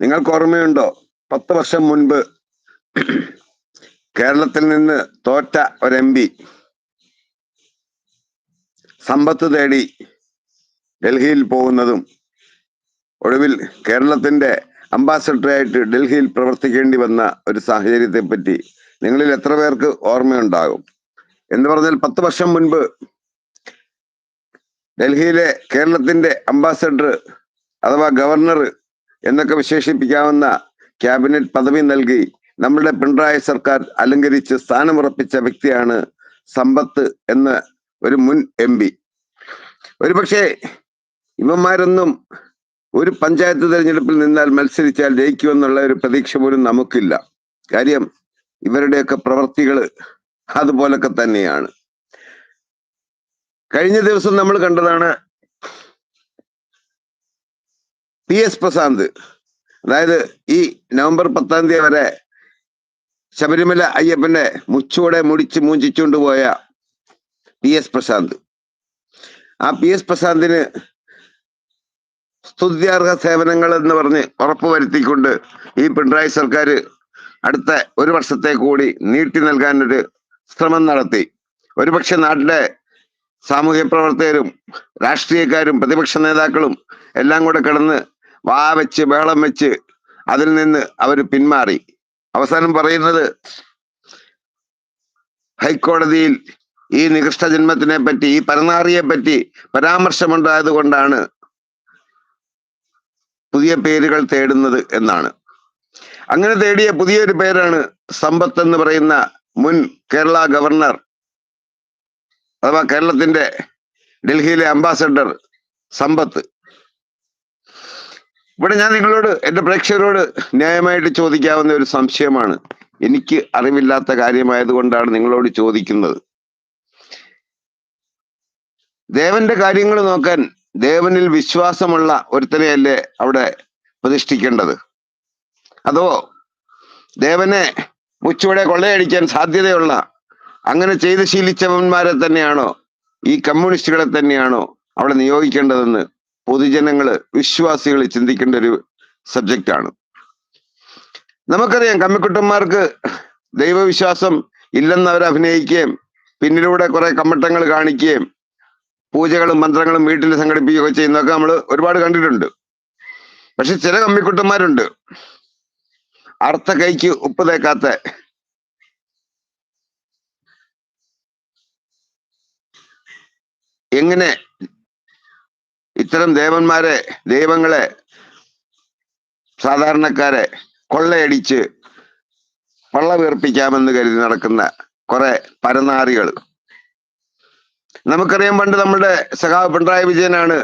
നിങ്ങൾക്ക് ഓർമ്മയുണ്ടോ? പത്ത് വർഷം മുൻപ് കേരളത്തിൽ നിന്ന് തോറ്റ ഒരു എം പി സമ്പത്ത് തേടി ഡൽഹിയിൽ പോകുന്നതും ഒടുവിൽ കേരളത്തിന്റെ അംബാസഡറായിട്ട് ഡൽഹിയിൽ പ്രവർത്തിക്കേണ്ടി വന്ന ഒരു സാഹചര്യത്തെ പറ്റി നിങ്ങളിൽ എത്ര പേർക്ക് ഓർമ്മയുണ്ടാകും? എന്ന് പറഞ്ഞാൽ പത്ത് വർഷം മുൻപ് ഡൽഹിയിലെ കേരളത്തിന്റെ അംബാസഡർ അഥവാ ഗവർണർ എന്നൊക്കെ വിശേഷിപ്പിക്കാവുന്ന ക്യാബിനറ്റ് പദവി നൽകി നമ്മുടെ പിണറായി സർക്കാർ അലങ്കരിച്ച് സ്ഥാനമുറപ്പിച്ച വ്യക്തിയാണ് സമ്പത്ത് എന്ന ഒരു മുൻ എം പി. ഒരുപക്ഷെ ഇവന്മാരൊന്നും ഒരു പഞ്ചായത്ത് തെരഞ്ഞെടുപ്പിൽ നിന്നാൽ മത്സരിച്ചാൽ ജയിക്കുമെന്നുള്ള ഒരു പ്രതീക്ഷ പോലും നമുക്കില്ല. കാര്യം ഇവരുടെയൊക്കെ പ്രവൃത്തികൾ അതുപോലൊക്കെ തന്നെയാണ്. കഴിഞ്ഞ ദിവസം നമ്മൾ കണ്ടതാണ് പി എസ് പ്രശാന്ത്. അതായത് ഈ നവംബർ പത്താം തീയതി വരെ ശബരിമല അയ്യപ്പന്റെ മുച്ചൂടെ മുടിച്ച് മൂഞ്ചിച്ചുകൊണ്ട് പോയ പി എസ് പ്രശാന്ത്. ആ പി എസ് പ്രശാന്തിന് സ്തുത്യാർഹ സേവനങ്ങൾ എന്ന് പറഞ്ഞ് ഉറപ്പുവരുത്തിക്കൊണ്ട് ഈ പിണറായി സർക്കാർ അടുത്ത ഒരു വർഷത്തെ കൂടി നീട്ടി നൽകാൻ ഒരു ശ്രമം നടത്തി. ഒരുപക്ഷെ നാട്ടിലെ സാമൂഹ്യ പ്രവർത്തകരും രാഷ്ട്രീയക്കാരും പ്രതിപക്ഷ നേതാക്കളും എല്ലാം കൂടെ കിടന്ന് വാ വെച്ച് ബഹളം വെച്ച് അതിൽ നിന്ന് അവർ പിന്മാറി. അവസാനം പറയുന്നത് ഹൈക്കോടതിയിൽ ഈ നികൃഷ്ട ജന്മത്തിനെ പറ്റി ഈ പരനാറിയെ പറ്റി പരാമർശമുണ്ടായത് കൊണ്ടാണ് പുതിയ പേരുകൾ തേടുന്നത് എന്നാണ്. അങ്ങനെ തേടിയ പുതിയൊരു പേരാണ് സമ്പത്ത് എന്ന് പറയുന്ന മുൻ കേരള ഗവർണർ അഥവാ കേരളത്തിന്റെ ഡൽഹിയിലെ അംബാസഡർ സമ്പത്ത്. ഇവിടെ ഞാൻ നിങ്ങളോട് എന്റെ പ്രേക്ഷകരോട് ന്യായമായിട്ട് ചോദിക്കാവുന്ന ഒരു സംശയമാണ്. എനിക്ക് അറിവില്ലാത്ത കാര്യമായതുകൊണ്ടാണ് നിങ്ങളോട് ചോദിക്കുന്നത്. ദേവന്റെ കാര്യങ്ങൾ നോക്കാൻ ദേവനിൽ വിശ്വാസമുള്ള ഒരുത്തനെയല്ലേ അവിടെ പ്രതിഷ്ഠിക്കേണ്ടത്? അതോ ദേവനെ മുച്ചൂടെ കൊള്ളയടിക്കാൻ സാധ്യതയുള്ള അങ്ങനെ ചെയ്ത് ശീലിച്ചവന്മാരെ തന്നെയാണോ ഈ കമ്മ്യൂണിസ്റ്റുകളെ തന്നെയാണോ അവിടെ നിയോഗിക്കേണ്ടതെന്ന് പൊതുജനങ്ങൾ വിശ്വാസികൾ ചിന്തിക്കേണ്ട ഒരു സബ്ജക്റ്റ് ആണ് നമുക്കറിയാം കമ്മിക്കുട്ടന്മാർക്ക് ദൈവവിശ്വാസം ഇല്ലെന്ന് അവർ അഭിനയിക്കുകയും പിന്നിലൂടെ കുറെ കമ്മട്ടങ്ങൾ കാണിക്കുകയും പൂജകളും മന്ത്രങ്ങളും വീട്ടിൽ സംഘടിപ്പിക്കുകയൊക്കെ ചെയ്യുന്നതൊക്കെ നമ്മൾ ഒരുപാട് കണ്ടിട്ടുണ്ട്. പക്ഷെ ചില കമ്മിക്കുട്ടന്മാരുണ്ട്. അർത്ഥ കൈക്ക് ഉപ്പ് തേക്കാത്ത എങ്ങനെ ഇത്തരം ദേവന്മാരെ ദൈവങ്ങളെ സാധാരണക്കാരെ കൊള്ളയടിച്ച് പള്ള വീർപ്പിക്കാമെന്ന് കരുതി നടക്കുന്ന കുറെ പരനാറികൾ നമുക്കറിയാം പണ്ട് നമ്മുടെ സഖാവ് പിണറായി വിജയനാണ്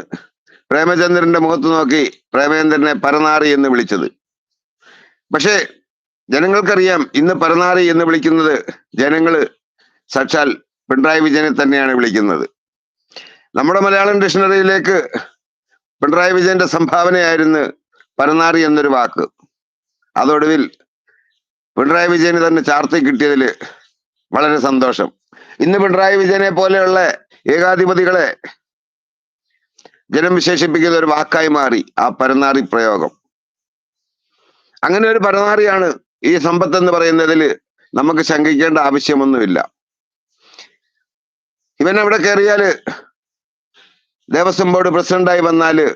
പ്രേമചന്ദ്രന്റെ മുഖത്ത് നോക്കി പ്രേമചന്ദ്രനെ പരനാറി എന്ന് വിളിച്ചത്. പക്ഷേ ജനങ്ങൾക്കറിയാം ഇന്ന് പരനാറി എന്ന് വിളിക്കുന്നത് ജനങ്ങൾ സാക്ഷാൽ പിണറായി വിജയനെ തന്നെയാണ് വിളിക്കുന്നത്. നമ്മുടെ മലയാളം ഡിക്ഷണറിയിലേക്ക് പിണറായി വിജയന്റെ സംഭാവനയായിരുന്നു പരനാറി എന്നൊരു വാക്ക്. അതൊടുവിൽ പിണറായി വിജയന് തന്നെ ചാർത്തി കിട്ടിയതിൽ വളരെ സന്തോഷം. ഇന്ന് പിണറായി വിജയനെ പോലെയുള്ള ഏകാധിപതികളെ ജനം വിശേഷിപ്പിക്കുന്ന ഒരു വാക്കായി മാറി ആ പരനാറി പ്രയോഗം. അങ്ങനെ ഒരു പരനാറിയാണ് ഈ സമ്പത്ത് എന്ന് പറയുന്നതിൽ നമുക്ക് ശങ്കിക്കേണ്ട ആവശ്യമൊന്നുമില്ല. ഇവൻ അവിടെ കയറിയാൽ ദേവസ്വം ബോർഡ് പ്രസിഡന്റായി വന്നാൽ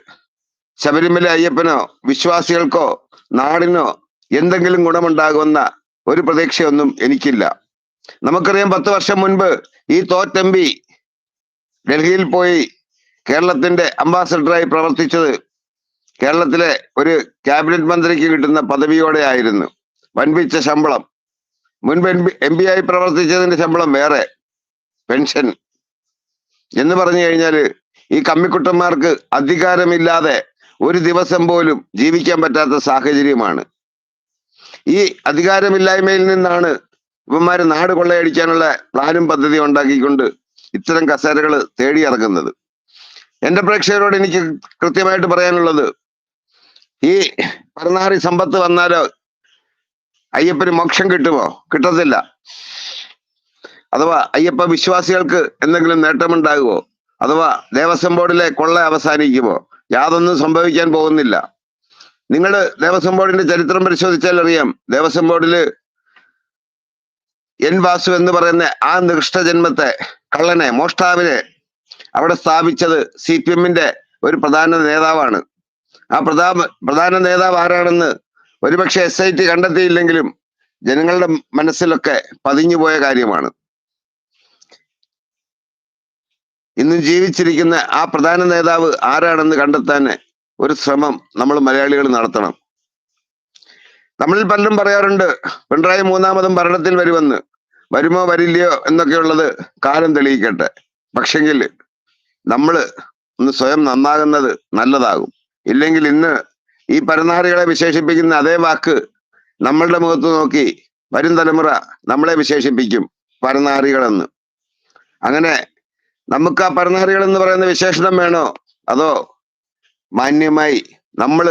ശബരിമല അയ്യപ്പനോ വിശ്വാസികൾക്കോ നാടിനോ എന്തെങ്കിലും ഗുണമുണ്ടാകുമെന്ന ഒരു പ്രതീക്ഷയൊന്നും എനിക്കില്ല. നമുക്കറിയാം പത്ത് വർഷം മുൻപ് ഈ തോറ്റമ്പി ഡൽഹിയിൽ പോയി കേരളത്തിന്റെ അംബാസഡറായി പ്രവർത്തിച്ചത് കേരളത്തിലെ ഒരു ക്യാബിനറ്റ് മന്ത്രിക്ക് കിട്ടുന്ന പദവിയോടെ ആയിരുന്നു. വൻപിച്ച ശമ്പളം. മുൻപ് എം പി എം പി ആയി പ്രവർത്തിച്ചതിന്റെ ശമ്പളം വേറെ. പെൻഷൻ. എന്ന് പറഞ്ഞു കഴിഞ്ഞാൽ ഈ കമ്മിക്കുട്ടന്മാർക്ക് അധികാരമില്ലാതെ ഒരു ദിവസം പോലും ജീവിക്കാൻ പറ്റാത്ത സാഹചര്യമാണ്. ഈ അധികാരമില്ലായ്മയിൽ നിന്നാണ് ഇവന്മാര് നാട് കൊള്ളയടിക്കാനുള്ള പ്ലാനും പദ്ധതി ഉണ്ടാക്കിക്കൊണ്ട് ഇത്തരം കസേരകൾ തേടിയിറങ്ങുന്നത് എന്റെ പ്രേക്ഷകരോട് എനിക്ക് കൃത്യമായിട്ട് പറയാനുള്ളത് ഈ പരനാറി സമ്പത്ത് വന്നാലോ അയ്യപ്പന് മോക്ഷം കിട്ടുമോ? കിട്ടത്തില്ല. അഥവാ അയ്യപ്പ വിശ്വാസികൾക്ക് എന്തെങ്കിലും നേട്ടമുണ്ടാകുമോ? അഥവാ ദേവസ്വം ബോർഡിലെ കൊള്ള അവസാനിക്കുമോ? യാതൊന്നും സംഭവിക്കാൻ പോകുന്നില്ല. നിങ്ങൾ ദേവസ്വം ബോർഡിന്റെ ചരിത്രം പരിശോധിച്ചാൽ അറിയാം. ദേവസ്വം ബോർഡിൽ എൻ വാസു എന്ന് പറയുന്ന ആ നികൃഷ്ട ജന്മത്തെ കള്ളനെ മോഷ്ടാവിനെ അവിടെ സ്ഥാപിച്ചത് സി പി എമ്മിന്റെ ഒരു പ്രധാന നേതാവാണ്. ആ പ്രധാ പ്രധാന നേതാവ് ആരാണെന്ന് ഒരുപക്ഷെ എസ് ഐ ടി കണ്ടെത്തിയില്ലെങ്കിലും ജനങ്ങളുടെ മനസ്സിലൊക്കെ പതിഞ്ഞുപോയ കാര്യമാണ്. ഇന്നും ജീവിച്ചിരിക്കുന്ന ആ പ്രധാന നേതാവ് ആരാണെന്ന് കണ്ടെത്താൻ ഒരു ശ്രമം നമ്മൾ മലയാളികൾ നടത്തണം. നമ്മളിൽ പലരും പറയാറുണ്ട് പിണറായി മൂന്നാമതും ഭരണത്തിൽ വരുമെന്ന്. വരുമോ വരില്ലയോ എന്നൊക്കെയുള്ളത് കാലം തെളിയിക്കട്ടെ. പക്ഷെങ്കിൽ നമ്മൾ ഒന്ന് സ്വയം നന്നാകുന്നത് നല്ലതാകും. ഇല്ലെങ്കിൽ ഇന്ന് ഈ പരനാറികളെ വിശേഷിപ്പിക്കുന്ന അതേ വാക്ക് നമ്മളുടെ മുഖത്ത് നോക്കി വരും തലമുറ നമ്മളെ വിശേഷിപ്പിക്കും പരനാറികളെന്ന് അങ്ങനെ നമുക്ക് ആ പരനാറികൾ എന്ന് പറയുന്ന വിശേഷണം വേണോ? അതോ മാന്യമായി നമ്മൾ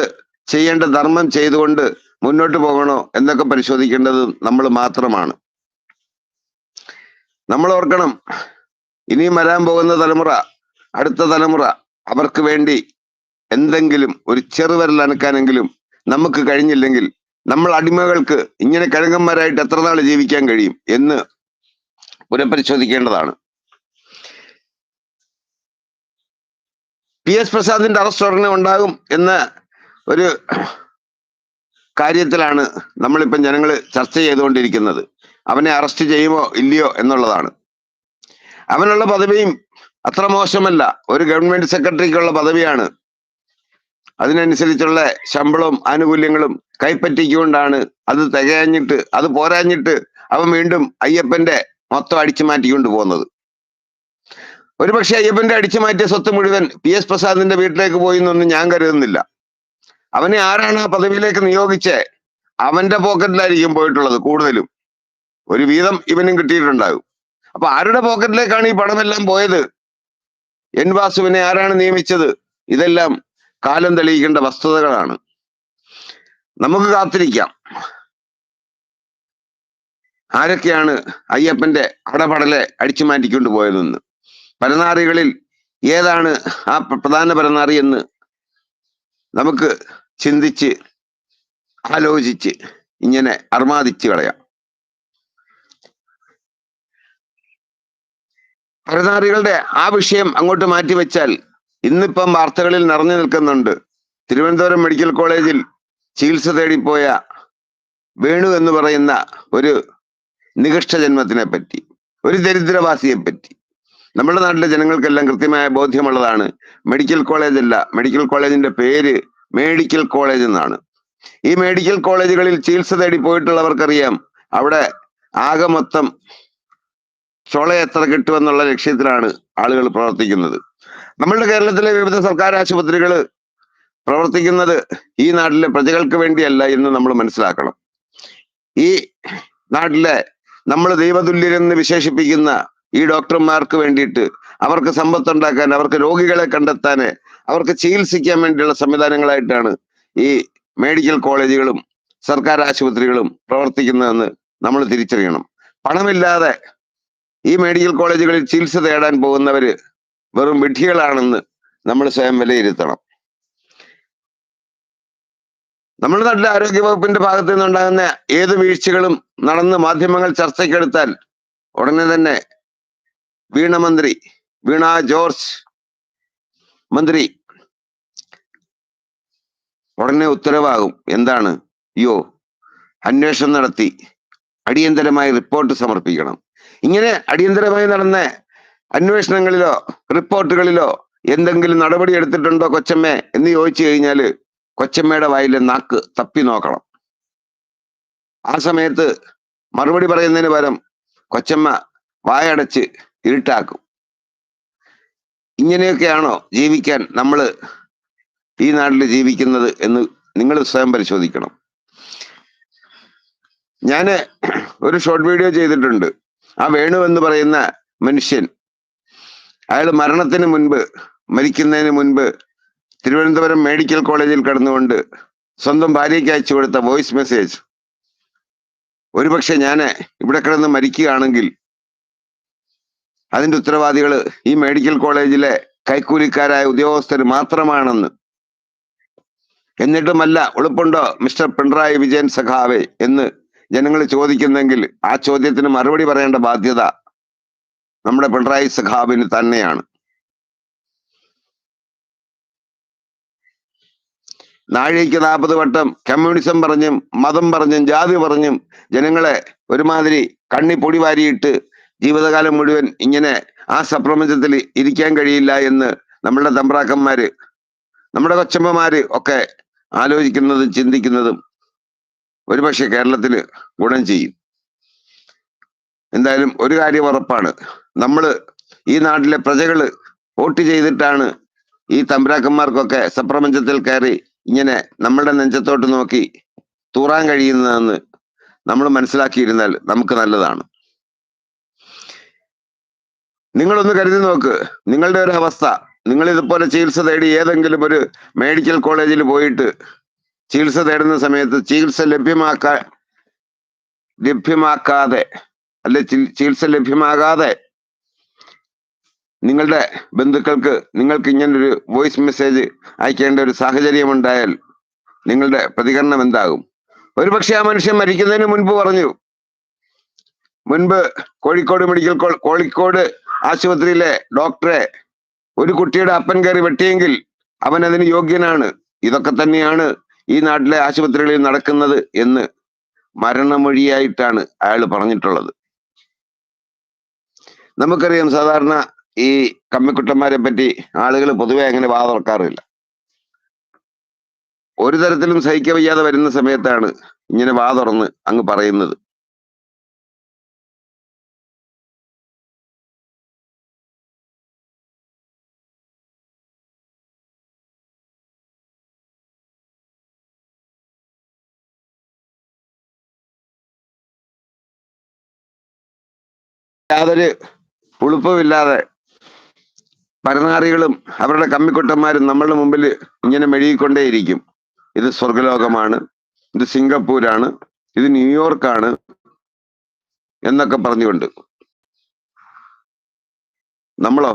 ചെയ്യേണ്ട ധർമ്മം ചെയ്തുകൊണ്ട് മുന്നോട്ട് പോകണോ എന്നൊക്കെ പരിശോധിക്കേണ്ടത് നമ്മൾ മാത്രമാണ്. നമ്മൾ ഓർക്കണം ഇനിയും വരാൻ പോകുന്ന തലമുറ അടുത്ത തലമുറ അവർക്ക് വേണ്ടി എന്തെങ്കിലും ഒരു ചെറുവിരൽ അനക്കാനെങ്കിലും നമുക്ക് കഴിഞ്ഞില്ലെങ്കിൽ നമ്മൾ അടിമകൾക്ക് ഇങ്ങനെ കഴുകന്മാരായിട്ട് എത്ര നാൾ ജീവിക്കാൻ കഴിയും എന്ന് പുനഃപരിശോധിക്കേണ്ടതാണ്. പി എസ് പ്രസാദിന്റെ അറസ്റ്റ് ഉടനെ ഉണ്ടാകും എന്ന ഒരു കാര്യത്തിലാണ് നമ്മളിപ്പം ജനങ്ങൾ ചർച്ച ചെയ്തുകൊണ്ടിരിക്കുന്നത്. അവനെ അറസ്റ്റ് ചെയ്യുമോ ഇല്ലയോ എന്നുള്ളതാണ്. അവനുള്ള പദവിയും അത്ര മോശമല്ല. ഒരു ഗവൺമെന്റ് സെക്രട്ടറിക്കുള്ള പദവിയാണ്. അതിനനുസരിച്ചുള്ള ശമ്പളവും ആനുകൂല്യങ്ങളും കൈപ്പറ്റിക്കൊണ്ടാണ് അത് തികയാഞ്ഞിട്ട് അത് പോരാഞ്ഞിട്ട് അവൻ വീണ്ടും അയ്യപ്പന്റെ മൊത്തം അടിച്ചു മാറ്റിക്കൊണ്ട് പോകുന്നത്. ഒരുപക്ഷെ അയ്യപ്പന്റെ അടിച്ചു മാറ്റിയ സ്വത്ത് മുഴുവൻ പി എസ് പ്രസാദിന്റെ വീട്ടിലേക്ക് പോയി എന്നൊന്നും ഞാൻ കരുതുന്നില്ല. അവനെ ആരാണ് ആ പദവിയിലേക്ക് നിയോഗിച്ച്? അവന്റെ പോക്കറ്റിലായിരിക്കും പോയിട്ടുള്ളത് കൂടുതലും. ഒരു വീതം ഇവനും കിട്ടിയിട്ടുണ്ടാകും. അപ്പൊ ആരുടെ പോക്കറ്റിലേക്കാണ് ഈ പണമെല്ലാം പോയത്? എൻ വാസുവിനെ ആരാണ് നിയമിച്ചത്? ഇതെല്ലാം കാലം തെളിയിക്കേണ്ട വസ്തുതകളാണ്. നമുക്ക് കാത്തിരിക്കാം. ആരൊക്കെയാണ് അയ്യപ്പന്റെ അടപടലെ അടിച്ചു മാറ്റിക്കൊണ്ട് പോയതെന്ന്? പരനാറികളിൽ ഏതാണ് ആ പ്രധാന പരനാറി എന്ന് നമുക്ക് ചിന്തിച്ച് ആലോചിച്ച് ഇങ്ങനെ അർമാദിച്ച് കളയാം. പരനാറികളുടെ ആ വിഷയം അങ്ങോട്ട് മാറ്റിവെച്ചാൽ ഇന്നിപ്പം വാർത്തകളിൽ നിറഞ്ഞു നിൽക്കുന്നുണ്ട്. തിരുവനന്തപുരം മെഡിക്കൽ കോളേജിൽ ചികിത്സ തേടിപ്പോയ വേണു എന്ന് പറയുന്ന ഒരു നികഷ്ട ജന്മത്തിനെ പറ്റി ഒരു ദരിദ്രവാസിയെ പറ്റി. നമ്മുടെ നാട്ടിലെ ജനങ്ങൾക്കെല്ലാം കൃത്യമായ ബോധ്യമുള്ളതാണ്. മെഡിക്കൽ കോളേജ് അല്ല. മെഡിക്കൽ കോളേജിന്റെ പേര് മെഡിക്കൽ കോളേജ് എന്നാണ്. ഈ മെഡിക്കൽ കോളേജുകളിൽ ചികിത്സ തേടി പോയിട്ടുള്ളവർക്കറിയാം അവിടെ ആകെ മൊത്തം ചുള എത്ര കിട്ടുമെന്നുള്ള ലക്ഷ്യത്തിലാണ് ആളുകൾ പ്രവർത്തിക്കുന്നത്. നമ്മളുടെ കേരളത്തിലെ വിവിധ സർക്കാർ ആശുപത്രികൾ പ്രവർത്തിക്കുന്നത് ഈ നാട്ടിലെ പ്രജകൾക്ക് വേണ്ടിയല്ല എന്ന് നമ്മൾ മനസ്സിലാക്കണം. ഈ നാട്ടിലെ നമ്മൾ ദൈവതുല്യരെന്ന് വിശേഷിപ്പിക്കുന്ന ഈ ഡോക്ടർമാർക്ക് വേണ്ടിയിട്ട് അവർക്ക് സമ്പത്തുണ്ടാക്കാൻ അവർക്ക് രോഗികളെ കണ്ടെത്താൻ അവർക്ക് ചികിത്സിക്കാൻ വേണ്ടിയുള്ള സംവിധാനങ്ങളായിട്ടാണ് ഈ മെഡിക്കൽ കോളേജുകളും സർക്കാർ ആശുപത്രികളും പ്രവർത്തിക്കുന്നതെന്ന് നമ്മൾ തിരിച്ചറിയണം. പണമില്ലാതെ ഈ മെഡിക്കൽ കോളേജുകളിൽ ചികിത്സ തേടാൻ പോകുന്നവര് വെറും വിഡ്ഢികളാണെന്ന് നമ്മൾ സ്വയം വിലയിരുത്തണം. നമ്മുടെ നാട്ടിലെ ആരോഗ്യ വകുപ്പിന്റെ ഭാഗത്തു നിന്നുണ്ടാകുന്ന ഏത് വീഴ്ചകളും നടന്ന് മാധ്യമങ്ങൾ ചർച്ചയ്ക്കെടുത്താൽ ഉടനെ തന്നെ വീണ മന്ത്രി വീണ ജോർജ് മന്ത്രി. ഉടനെ ഉത്തരവാകും. എന്താണ്? അയ്യോ അന്വേഷണം നടത്തി. അടിയന്തരമായി റിപ്പോർട്ട് സമർപ്പിക്കണം. ഇങ്ങനെ അടിയന്തരമായി നടന്ന അന്വേഷണങ്ങളിലോ റിപ്പോർട്ടുകളിലോ എന്തെങ്കിലും നടപടി എടുത്തിട്ടുണ്ടോ കൊച്ചമ്മേ എന്ന് ചോദിച്ചു കഴിഞ്ഞാൽ കൊച്ചമ്മയുടെ വായിലെ നാക്ക് തപ്പി നോക്കണം. ആ സമയത്ത് മറുപടി പറയുന്നതിന് പകരം കൊച്ചമ്മ വായടച്ച് ഇരുട്ടാക്കും. ഇങ്ങനെയൊക്കെയാണോ ജീവിക്കാൻ നമ്മൾ ഈ നാട്ടിൽ ജീവിക്കുന്നത് എന്ന് നിങ്ങൾ സ്വയം പരിശോധിക്കണം. ഞാൻ ഒരു ഷോർട്ട് വീഡിയോ ചെയ്തിട്ടുണ്ട്. ആ വേണു എന്ന് പറയുന്ന മനുഷ്യൻ അയാൾ മരണത്തിന് മുൻപ് മരിക്കുന്നതിന് മുൻപ് തിരുവനന്തപുരം മെഡിക്കൽ കോളേജിൽ കടന്നുകൊണ്ട് സ്വന്തം ഭാര്യയ്ക്ക് അയച്ചു കൊടുത്ത വോയിസ് മെസ്സേജ് ഒരുപക്ഷെ ഞാൻ ഇവിടെ കിടന്ന് മരിക്കുകയാണെങ്കിൽ അതിന്റെ ഉത്തരവാദികൾ ഈ മെഡിക്കൽ കോളേജിലെ കൈക്കൂലിക്കാരായ ഉദ്യോഗസ്ഥർ മാത്രമാണെന്ന്. എന്നിട്ടുമല്ല ഉളുപ്പുണ്ടോ മിസ്റ്റർ പിണറായി വിജയൻ സഖാവേ എന്ന് ജനങ്ങൾ ചോദിക്കുന്നെങ്കിൽ ആ ചോദ്യത്തിന് മറുപടി പറയേണ്ട ബാധ്യത നമ്മുടെ പിണറായി സഖാവിന് തന്നെയാണ്. നാഴികയ്ക്ക് നാൽപ്പത് വട്ടം കമ്മ്യൂണിസം പറഞ്ഞും മതം പറഞ്ഞും ജാതി പറഞ്ഞും ജനങ്ങളെ ഒരുമാതിരി കണ്ണി പൊടി വാരിയിട്ട് ജീവിതകാലം മുഴുവൻ ഇങ്ങനെ ആ സപ്രപഞ്ചത്തിൽ ഇരിക്കാൻ കഴിയില്ല എന്ന് നമ്മുടെ തമ്പ്രാക്കന്മാര് നമ്മുടെ കൊച്ചമ്മമാര് ഒക്കെ ആലോചിക്കുന്നതും ചിന്തിക്കുന്നതും ഒരുപക്ഷെ കേരളത്തിൽ ഗുണം ചെയ്യും. എന്തായാലും ഒരു കാര്യം ഉറപ്പാണ്. നമ്മൾ ഈ നാട്ടിലെ പ്രജകൾ വോട്ട് ചെയ്തിട്ടാണ് ഈ തമ്പ്രാക്കന്മാർക്കൊക്കെ സപ്രപഞ്ചത്തിൽ കയറി ഇങ്ങനെ നമ്മളുടെ നെഞ്ചത്തോട്ട് നോക്കി തൂറാൻ കഴിയുന്നതെന്ന് നമ്മൾ മനസ്സിലാക്കിയിരുന്നാൽ നമുക്ക് നല്ലതാണ്. നിങ്ങളൊന്ന് കരുതി നോക്ക്. നിങ്ങളുടെ ഒരു അവസ്ഥ. നിങ്ങൾ ഇതുപോലെ ചികിത്സ തേടി ഏതെങ്കിലും ഒരു മെഡിക്കൽ കോളേജിൽ പോയിട്ട് ചികിത്സ തേടുന്ന സമയത്ത് ചികിത്സ ലഭ്യമാക്കാ ലഭ്യമാക്കാതെ അല്ലെ ചികിത്സ ലഭ്യമാകാതെ നിങ്ങളുടെ ബന്ധുക്കൾക്ക് നിങ്ങൾക്ക് ഇങ്ങനൊരു വോയിസ് മെസ്സേജ് അയക്കേണ്ട ഒരു സാഹചര്യം ഉണ്ടായാൽ നിങ്ങളുടെ പ്രതികരണം എന്താകും? ഒരുപക്ഷെ ആ മനുഷ്യൻ മരിക്കുന്നതിന് മുൻപ് പറഞ്ഞു. മുൻപ് കോഴിക്കോട് മെഡിക്കൽ കോഴിക്കോട് ആശുപത്രിയിലെ ഡോക്ടറെ ഒരു കുട്ടിയുടെ അപ്പൻ കയറി വെട്ടിയെങ്കിൽ അവൻ അതിന് യോഗ്യനാണ്. ഇതൊക്കെ തന്നെയാണ് ഈ നാട്ടിലെ ആശുപത്രികളിൽ നടക്കുന്നത് എന്ന് മരണമൊഴിയായിട്ടാണ് അയാൾ പറഞ്ഞിട്ടുള്ളത്. നമുക്കറിയാം സാധാരണ ഈ കമ്മിക്കുട്ടന്മാരെ പറ്റി ആളുകൾ പൊതുവെ അങ്ങനെ വാ തുറക്കാറില്ല ഒരു തരത്തിലും സഹിക്കവയ്യാതെ വരുന്ന സമയത്താണ് ഇങ്ങനെ വാ തുറന്ന് അങ്ങ് പറയുന്നത്. യാതൊരു ഉളുപ്പമില്ലാതെ പരനാറികളും അവരുടെ കമ്മിക്കുട്ടന്മാരും നമ്മളുടെ മുമ്പിൽ ഇങ്ങനെ മെഴുകിക്കൊണ്ടേയിരിക്കും. ഇത് സ്വർഗലോകമാണ് ഇത് സിംഗപ്പൂരാണ് ഇത് ന്യൂയോർക്കാണ് എന്നൊക്കെ പറഞ്ഞുകൊണ്ട്. നമ്മളോ?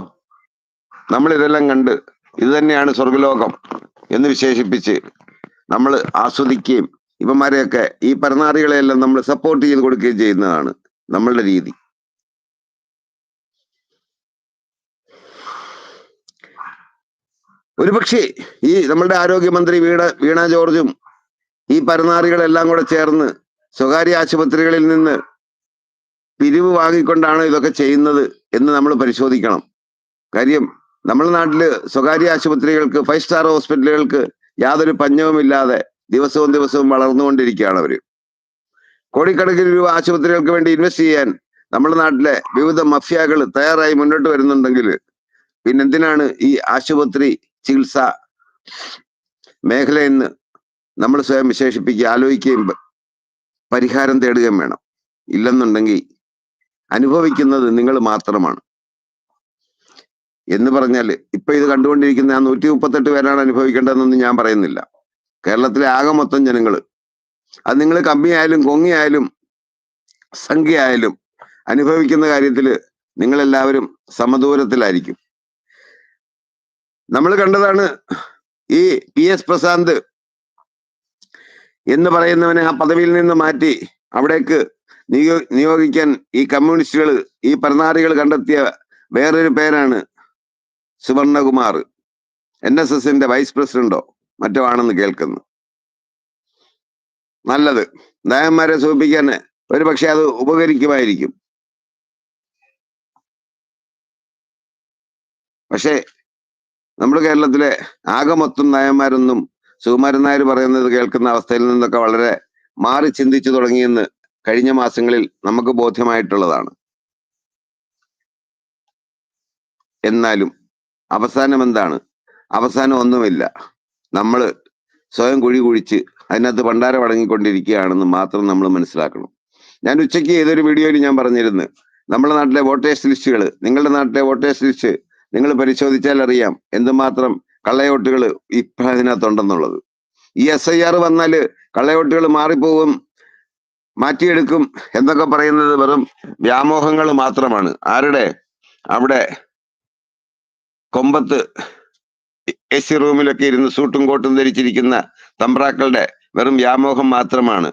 നമ്മൾ ഇതെല്ലാം കണ്ട് ഇത് തന്നെയാണ് സ്വർഗലോകം എന്ന് വിശേഷിപ്പിച്ച് നമ്മൾ ആസ്വദിക്കുകയും ഇവന്മാരെയൊക്കെ ഈ പരനാറികളെയെല്ലാം നമ്മൾ സപ്പോർട്ട് ചെയ്ത് കൊടുക്കുകയും ചെയ്യുന്നതാണ് നമ്മളുടെ രീതി. ഒരുപക്ഷെ ഈ നമ്മളുടെ ആരോഗ്യമന്ത്രി വീണ വീണ ജോർജും ഈ പരനാറികളെല്ലാം കൂടെ ചേർന്ന് സ്വകാര്യ ആശുപത്രികളിൽ നിന്ന് പിരിവ് വാങ്ങിക്കൊണ്ടാണ് ഇതൊക്കെ ചെയ്യുന്നത് എന്ന് നമ്മൾ പരിശോധിക്കണം. കാര്യം നമ്മുടെ നാട്ടിൽ സ്വകാര്യ ആശുപത്രികൾക്ക് ഫൈവ് സ്റ്റാർ ഹോസ്പിറ്റലുകൾക്ക് യാതൊരു പഞ്ഞവുമില്ലാതെ ദിവസവും ദിവസവും വളർന്നുകൊണ്ടിരിക്കുകയാണ് അവർ. കോടിക്കണക്കിന് രൂപ ആശുപത്രികൾക്ക് വേണ്ടി ഇൻവെസ്റ്റ് ചെയ്യാൻ നമ്മുടെ നാട്ടിലെ വിവിധ മഫിയകൾ തയ്യാറായി മുന്നോട്ട് വരുന്നുണ്ടെങ്കിൽ പിന്നെന്തിനാണ് ഈ ആശുപത്രി ചികിത്സ മേഖലയെന്ന് നമ്മൾ സ്വയം വിശേഷിപ്പിക്കുക ആലോചിക്കുകയും പരിഹാരം തേടുകയും വേണം. ഇല്ലെന്നുണ്ടെങ്കിൽ അനുഭവിക്കുന്നത് നിങ്ങൾ മാത്രമാണ്. എന്ന് പറഞ്ഞാൽ ഇപ്പൊ ഇത് കണ്ടുകൊണ്ടിരിക്കുന്ന ആ നൂറ്റി മുപ്പത്തെട്ട് പേരാണ് അനുഭവിക്കേണ്ടതെന്നൊന്നും ഞാൻ പറയുന്നില്ല. കേരളത്തിലെ ആകെ മൊത്തം ജനങ്ങൾ. അത് നിങ്ങൾ കമ്മിയായാലും കൊങ്ങിയായാലും സംഖ്യയായാലും അനുഭവിക്കുന്ന കാര്യത്തിൽ നിങ്ങളെല്ലാവരും സമദൂരത്തിലായിരിക്കും. നമ്മൾ കണ്ടതാണ് ഈ പി എസ് പ്രശാന്ത് എന്ന് പറയുന്നവനെ ആ പദവിയിൽ നിന്ന് മാറ്റി അവിടേക്ക് നിയോ നിയോഗിക്കാൻ ഈ കമ്മ്യൂണിസ്റ്റുകൾ ഈ പരനാറികൾ കണ്ടെത്തിയ വേറൊരു പേരാണ് സുവർണകുമാർ. എൻ എസ് എസിന്റെ വൈസ് പ്രസിഡന്റോ മറ്റോ ആണെന്ന് കേൾക്കുന്നു. നല്ലത്. നായന്മാരെ സൂചിപ്പിക്കാൻ ഒരു പക്ഷെ അത് ഉപകരിക്കുമായിരിക്കും. പക്ഷേ നമ്മുടെ കേരളത്തിലെ ആകെ മൊത്തം നായന്മാരൊന്നും സുകുമാരൻ നായർ പറയുന്നത് കേൾക്കുന്ന അവസ്ഥയിൽ നിന്നൊക്കെ വളരെ മാറി ചിന്തിച്ചു തുടങ്ങിയെന്ന് കഴിഞ്ഞ മാസങ്ങളിൽ നമുക്ക് ബോധ്യമായിട്ടുള്ളതാണ്. എന്നാലും അവസാനം എന്താണ്? അവസാനം ഒന്നുമില്ല. നമ്മൾ സ്വയം കുഴി കുഴിച്ച് അതിനകത്ത് ഭണ്ഡാരം അടങ്ങിക്കൊണ്ടിരിക്കുകയാണെന്ന് മാത്രം നമ്മൾ മനസ്സിലാക്കണം. ഞാൻ ഉച്ചയ്ക്ക് ഏതൊരു വീഡിയോയിൽ ഞാൻ പറഞ്ഞിരുന്നു. നമ്മുടെ നാട്ടിലെ വോട്ടേഴ്സ് ലിസ്റ്റുകൾ നിങ്ങളുടെ നാട്ടിലെ വോട്ടേഴ്സ് ലിസ്റ്റ് നിങ്ങൾ പരിശോധിച്ചാൽ അറിയാം എന്തുമാത്രം കള്ളയോട്ടുകൾ ഇപ്പം അതിനകത്തുണ്ടെന്നുള്ളത് ഈ എസ് ഐ ആർ വന്നാൽ കള്ളയോട്ടുകൾ മാറിപ്പോവും മാറ്റിയെടുക്കും എന്നൊക്കെ പറയുന്നത് വെറും വ്യാമോഹങ്ങൾ മാത്രമാണ്. ആരുടെ? അവിടെ കൊമ്പത്ത് എ സി റൂമിലൊക്കെ ഇരുന്ന് സൂട്ടും കോട്ടും ധരിച്ചിരിക്കുന്ന തമ്പ്രാക്കളുടെ വെറും വ്യാമോഹം മാത്രമാണ്.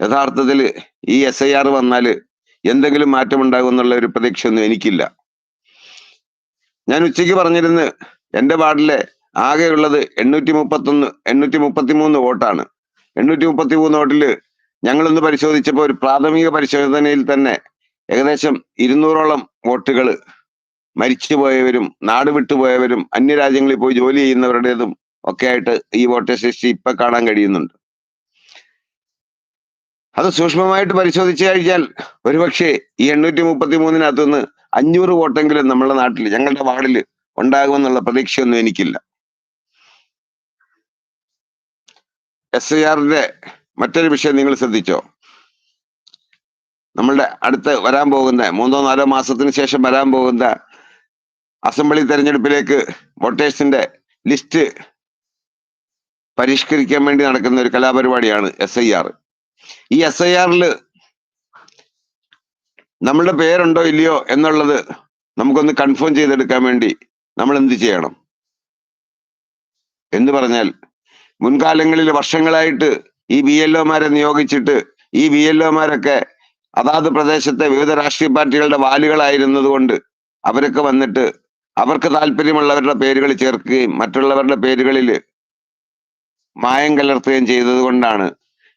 യഥാർത്ഥത്തിൽ ഈ എസ് ഐ ആർ വന്നാൽ എന്തെങ്കിലും മാറ്റം ഉണ്ടാകും എന്നുള്ള ഒരു പ്രതീക്ഷയൊന്നും എനിക്കില്ല. ഞാൻ ഉച്ചയ്ക്ക് പറഞ്ഞിരുന്ന് എന്റെ വാർഡിലെ ആകെയുള്ളത് എണ്ണൂറ്റി മുപ്പത്തൊന്ന് എണ്ണൂറ്റി മുപ്പത്തി മൂന്ന് വോട്ടാണ്. എണ്ണൂറ്റി മുപ്പത്തി മൂന്ന് വോട്ടിൽ ഞങ്ങളൊന്ന് പരിശോധിച്ചപ്പോൾ ഒരു പ്രാഥമിക പരിശോധനയിൽ തന്നെ ഏകദേശം ഇരുന്നൂറോളം വോട്ടുകൾ മരിച്ചുപോയവരും നാട് വിട്ടുപോയവരും അന്യരാജ്യങ്ങളിൽ പോയി ജോലി ചെയ്യുന്നവരുടേതും ഒക്കെ ആയിട്ട് ഈ വോട്ടേഴ്സ് ശേഷി ഇപ്പൊ കാണാൻ കഴിയുന്നുണ്ട്. അത് സൂക്ഷ്മമായിട്ട് പരിശോധിച്ചു കഴിഞ്ഞാൽ ഒരുപക്ഷെ ഈ എണ്ണൂറ്റി മുപ്പത്തി മൂന്നിനകത്തുനിന്ന് അഞ്ഞൂറ് വോട്ടെങ്കിലും നമ്മുടെ നാട്ടിൽ ഞങ്ങളുടെ വാർഡിൽ ഉണ്ടാകുമെന്നുള്ള പ്രതീക്ഷയൊന്നും എനിക്കില്ല. എസ് ഐ ആറിന്റെ മറ്റൊരു വിഷയം നിങ്ങൾ ശ്രദ്ധിച്ചോ? നമ്മളുടെ അടുത്ത് വരാൻ പോകുന്ന മൂന്നോ നാലോ മാസത്തിന് ശേഷം വരാൻ പോകുന്ന അസംബ്ലി തെരഞ്ഞെടുപ്പിലേക്ക് വോട്ടേഴ്സിന്റെ ലിസ്റ്റ് പരിഷ്കരിക്കാൻ വേണ്ടി നടക്കുന്ന ഒരു കലാപരിപാടിയാണ് എസ് ഐ ആർ ഈ എസ് ഐ ആറിൽ നമ്മളുടെ പേരുണ്ടോ ഇല്ലയോ എന്നുള്ളത് നമുക്കൊന്ന് കൺഫേം ചെയ്തെടുക്കാൻ വേണ്ടി നമ്മൾ എന്ത് ചെയ്യണം? എന്ന് പറഞ്ഞാൽ മുൻകാലങ്ങളിൽ വർഷങ്ങളായിട്ട് ഈ ബി എൽ ഒമാരെ നിയോഗിച്ചിട്ട് ഈ ബി എൽ ഒമാരൊക്കെ അതാത് പ്രദേശത്തെ വിവിധ രാഷ്ട്രീയ പാർട്ടികളുടെ വാലുകളായിരുന്നത് കൊണ്ട് അവരൊക്കെ വന്നിട്ട് അവർക്ക് താല്പര്യമുള്ളവരുടെ പേരുകൾ ചേർക്കുകയും മറ്റുള്ളവരുടെ പേരുകളിൽ മായം കലർത്തുകയും ചെയ്തതുകൊണ്ടാണ്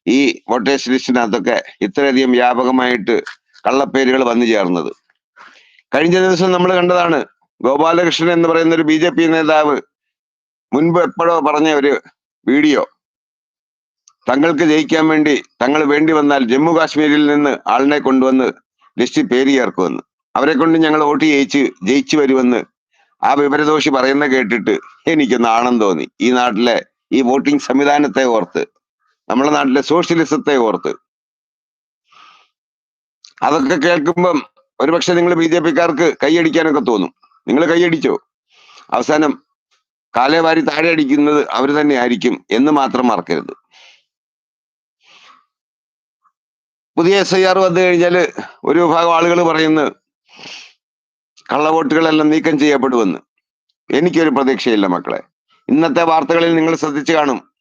ഈ വോട്ടേഴ്സ് ലിസ്റ്റിനകത്തൊക്കെ ഇത്രയധികം വ്യാപകമായിട്ട് കള്ളപ്പേരുകൾ വന്നു ചേർന്നത്. കഴിഞ്ഞ ദിവസം നമ്മൾ കണ്ടതാണ് ഗോപാലകൃഷ്ണൻ എന്ന് പറയുന്ന ഒരു ബി ജെ പി നേതാവ് മുൻപ് എപ്പോഴോ പറഞ്ഞ ഒരു വീഡിയോ. തങ്ങൾക്ക് ജയിക്കാൻ വേണ്ടി തങ്ങൾ വേണ്ടി വന്നാൽ ജമ്മു കാശ്മീരിൽ നിന്ന് ആളിനെ കൊണ്ടുവന്ന് ലിസ്റ്റിൽ പേര് ചേർക്കുമെന്ന്. അവരെ കൊണ്ട് ഞങ്ങൾ വോട്ട് ജയിച്ച് ജയിച്ചു വരുമെന്ന് ആ വിവരദോഷി പറയുന്ന കേട്ടിട്ട് എനിക്ക് നാണം തോന്നി. ഈ നാട്ടിലെ ഈ വോട്ടിംഗ് സംവിധാനത്തെ ഓർത്ത് നമ്മുടെ നാട്ടിലെ സോഷ്യലിസത്തെ ഓർത്ത് അതൊക്കെ കേൾക്കുമ്പം ഒരുപക്ഷെ നിങ്ങൾ ബി ജെ പിക്കാർക്ക് കൈയടിക്കാനൊക്കെ തോന്നും. നിങ്ങൾ കൈയടിച്ചോ? അവസാനം കാലേ വാരി താഴെ അടിക്കുന്നത് അവർ തന്നെ ആയിരിക്കും എന്ന് മാത്രം മറക്കരുത്. പുതിയ എസ് ഐ ആർ വന്നു കഴിഞ്ഞാൽ ഒരു വിഭാഗം ആളുകൾ പറയുന്നു കള്ളവോട്ടുകളെല്ലാം നീക്കം ചെയ്യപ്പെടുമെന്ന്. എനിക്കൊരു പ്രതീക്ഷയില്ല മക്കളെ. ഇന്നത്തെ വാർത്തകളിൽ നിങ്ങൾ ശ്രദ്ധിച്ചു കാണും.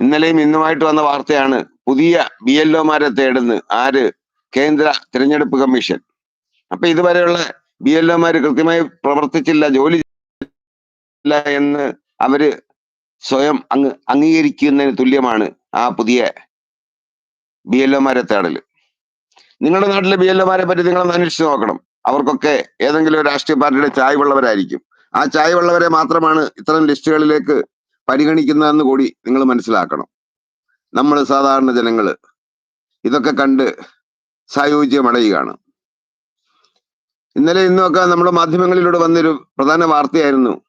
ഇന്നലെയും ഇന്നുമായിട്ട് വന്ന വാർത്തയാണ് പുതിയ ബി എൽ ഒമാരെ തേടുന്നു ആര്? കേന്ദ്ര തിരഞ്ഞെടുപ്പ് കമ്മീഷൻ. അപ്പൊ ഇതുവരെയുള്ള ബി എൽ ഒമാര് കൃത്യമായി പ്രവർത്തിച്ചില്ല ജോലി ഇല്ല എന്ന് അവർ സ്വയം അങ്ങ് അംഗീകരിക്കുന്നതിന് തുല്യമാണ് ആ പുതിയ ബി എൽ ഒമാരെ തേടൽ. നിങ്ങളുടെ നാട്ടിലെ ബി എൽ ഒമാരെ പറ്റി നിങ്ങളൊന്ന് അന്വേഷിച്ച് നോക്കണം. അവർക്കൊക്കെ ഏതെങ്കിലും ഒരു രാഷ്ട്രീയ പാർട്ടിയുടെ ചായ്വുള്ളവരായിരിക്കും. ആ ചായ്വുള്ളവരെ മാത്രമാണ് ഇത്തരം ലിസ്റ്റുകളിലേക്ക് പരിഗണിക്കുന്നതെന്ന് കൂടി നിങ്ങൾ മനസ്സിലാക്കണം. നമ്മൾ സാധാരണ ജനങ്ങൾ. ഇതൊക്കെ കണ്ട് സായോജ്യമടയുകയാണ്. ഇന്നലെ ഇന്നൊക്കെ നമ്മുടെ മാധ്യമങ്ങളിലൂടെ വന്നൊരു പ്രധാന വാർത്തയായിരുന്നു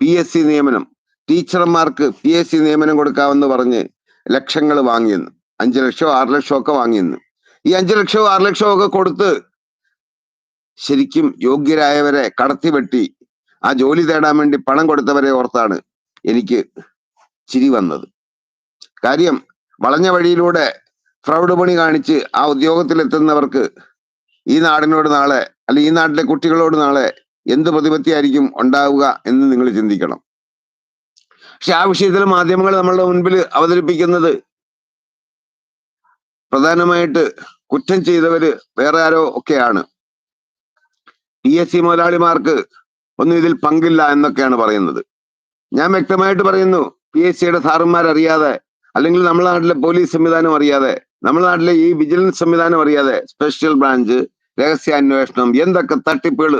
പി എസ് സി നിയമനം. ടീച്ചർമാർക്ക് പി എസ് സി നിയമനം കൊടുക്കാമെന്ന് പറഞ്ഞ് ലക്ഷങ്ങൾ വാങ്ങിയെന്ന്. അഞ്ചു ലക്ഷോ ആറ് ലക്ഷമോ ഒക്കെ വാങ്ങിയെന്ന്. ഈ അഞ്ചു ലക്ഷവും ആറ് ലക്ഷവും ഒക്കെ കൊടുത്ത് ശരിക്കും യോഗ്യരായവരെ കടത്തിവെട്ടി ആ ജോലി തേടാൻ വേണ്ടി പണം കൊടുത്തവരെ ഓർത്താണ് എനിക്ക് ചിരി വന്നത്. കാര്യം വളഞ്ഞ വഴിയിലൂടെ ഫ്രൗഡ് പണി കാണിച്ച് ആ ഉദ്യോഗത്തിലെത്തുന്നവർക്ക് ഈ നാടിനോട് നാളെ അല്ലെ ഈ നാട്ടിലെ കുട്ടികളോട് നാളെ എന്ത് പ്രതിപത്തിയായിരിക്കും ഉണ്ടാവുക എന്ന് നിങ്ങൾ ചിന്തിക്കണം. പക്ഷെ ആ വിഷയത്തിൽ മാധ്യമങ്ങൾ നമ്മളുടെ മുൻപിൽ അവതരിപ്പിക്കുന്നത് പ്രധാനമായിട്ട് കുറ്റം ചെയ്തവര് വേറെ ആരോ ഒക്കെയാണ്. പി എസ് സി മുതലാളിമാർക്ക് ഒന്നും ഇതിൽ പങ്കില്ല എന്നൊക്കെയാണ് പറയുന്നത്. ഞാൻ വ്യക്തമായിട്ട് പറയുന്നു പി എസ് സിയുടെ സാറന്മാരറിയാതെ അല്ലെങ്കിൽ നമ്മുടെ നാട്ടിലെ പോലീസ് സംവിധാനം അറിയാതെ നമ്മുടെ നാട്ടിലെ ഈ വിജിലൻസ് സംവിധാനം അറിയാതെ സ്പെഷ്യൽ ബ്രാഞ്ച് രഹസ്യാന്വേഷണം എന്തൊക്കെ തട്ടിപ്പുകൾ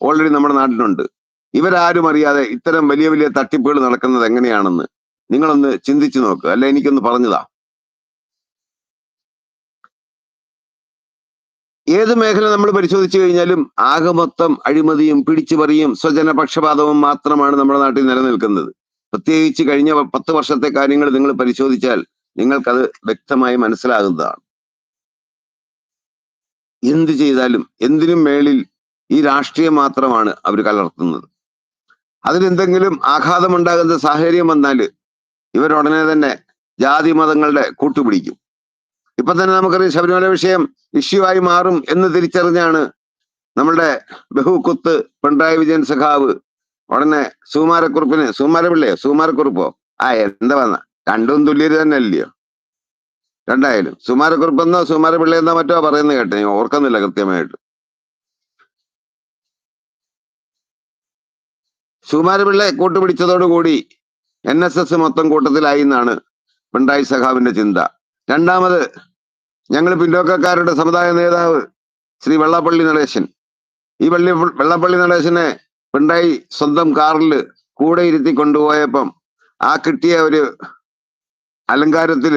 ഓൾറെഡി നമ്മുടെ നാട്ടിലുണ്ട്. ഇവരാരും അറിയാതെ ഇത്തരം വലിയ വലിയ തട്ടിപ്പുകൾ നടക്കുന്നത് എങ്ങനെയാണെന്ന് നിങ്ങളൊന്ന് ചിന്തിച്ചു നോക്കുക അല്ലെ എനിക്കൊന്ന് പറഞ്ഞതാ. ഏത് മേഖല നമ്മൾ പരിശോധിച്ചു കഴിഞ്ഞാലും ആകമൊത്തം അഴിമതിയും പിടിച്ചുപറിയും സ്വജന പക്ഷപാതവും മാത്രമാണ് നമ്മുടെ നാട്ടിൽ നിലനിൽക്കുന്നത്. പ്രത്യേകിച്ച് കഴിഞ്ഞ പത്ത് വർഷത്തെ കാര്യങ്ങൾ നിങ്ങൾ പരിശോധിച്ചാൽ നിങ്ങൾക്കത് വ്യക്തമായി മനസ്സിലാകുന്നതാണ്. എന്ത് ചെയ്താലും എന്തിനും മേളിൽ ഈ രാഷ്ട്രീയം മാത്രമാണ് അവർ കലർത്തുന്നത്. അതിനെന്തെങ്കിലും ആഘാതമുണ്ടാകുന്ന സാഹചര്യം വന്നാൽ ഇവരുടനെ തന്നെ ജാതി മതങ്ങളുടെ കൂട്ടുപിടിക്കും. ഇപ്പൊ തന്നെ നമുക്കറിയാം ശബരിമല വിഷയം ഇഷ്യൂ ആയി മാറും എന്ന് തിരിച്ചറിഞ്ഞാണ് നമ്മളുടെ ബഹുക്കുത്ത് പിണറായി വിജയൻ സഖാവ് ഉടനെ സുകുമാരക്കുറുപ്പിന് സുകുമാരപിള്ളയോ സുകുമാരക്കുറുപ്പോ? ആ എന്താ വന്ന? രണ്ടും തുല്യര് തന്നെ അല്ലയോ രണ്ടായാലും സുമാരപിള്ളി എന്നോ മറ്റോ പറയുന്നത് കേട്ടെ. ഞാൻ ഓർക്കുന്നില്ല കൃത്യമായിട്ട്. സുകുമാരപിള്ള കൂട്ടുപിടിച്ചതോടുകൂടി എൻ എസ് എസ് മൊത്തം കൂട്ടത്തിലായി എന്നാണ് പിണറായി സഖാവിന്റെ ചിന്ത. രണ്ടാമത് ഞങ്ങൾ പിന്നോക്കക്കാരുടെ സമുദായ നേതാവ് ശ്രീ വെള്ളാപ്പള്ളി നടേശൻ. ഈ വള്ളി വെള്ളാപ്പള്ളി നടേശനെ പിണറായി സ്വന്തം കാറിൽ കൂടെ ഇരുത്തി കൊണ്ടുപോയപ്പം ആ കിട്ടിയ ഒരു അലങ്കാരത്തിൽ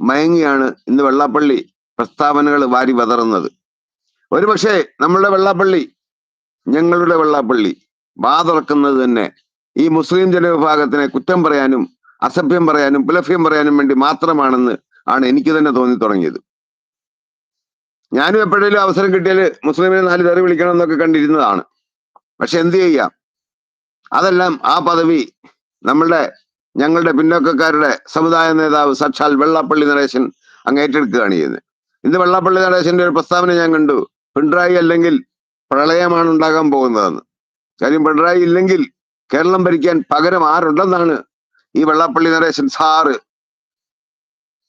മയങ്ങിയാണ് ഇന്ന് വെള്ളാപ്പള്ളി പ്രസ്താവനകൾ വാരി വതറുന്നത്. ഒരുപക്ഷെ നമ്മളുടെ വെള്ളാപ്പള്ളി ഞങ്ങളുടെ വെള്ളാപ്പള്ളി വാതുറക്കുന്നത് തന്നെ ഈ മുസ്ലിം ജനവിഭാഗത്തിനെ കുറ്റം പറയാനും അസഭ്യം പറയാനും പുലഭ്യം പറയാനും വേണ്ടി മാത്രമാണെന്ന് ആണ് എനിക്ക് തന്നെ തോന്നി തുടങ്ങിയത് ഞാനും എപ്പോഴേലും അവസരം കിട്ടിയാൽ മുസ്ലിമിനെ നാല് തെറി വിളിക്കണം എന്നൊക്കെ കണ്ടിരുന്നതാണ്. പക്ഷെ എന്ത് ചെയ്യാം? അതെല്ലാം ആ പദവി നമ്മളുടെ ഞങ്ങളുടെ പിന്നോക്കക്കാരുടെ സമുദായ നേതാവ് സാക്ഷാൽ വെള്ളാപ്പള്ളി നടേശൻ അങ്ങ് ഏറ്റെടുക്കുകയാണ് ചെയ്യുന്നത്. ഇന്ന് വെള്ളാപ്പള്ളി നടേശന്റെ ഒരു പ്രസ്താവന ഞാൻ കണ്ടു. പിണറായി അല്ലെങ്കിൽ പ്രളയമാണ് ഉണ്ടാകാൻ പോകുന്നതെന്ന്. കാര്യം പിണറായി ഇല്ലെങ്കിൽ കേരളം ഭരിക്കാൻ പകരം ആരുണ്ടെന്നാണ് ഈ വെള്ളാപ്പള്ളി നടേശൻ സാറ്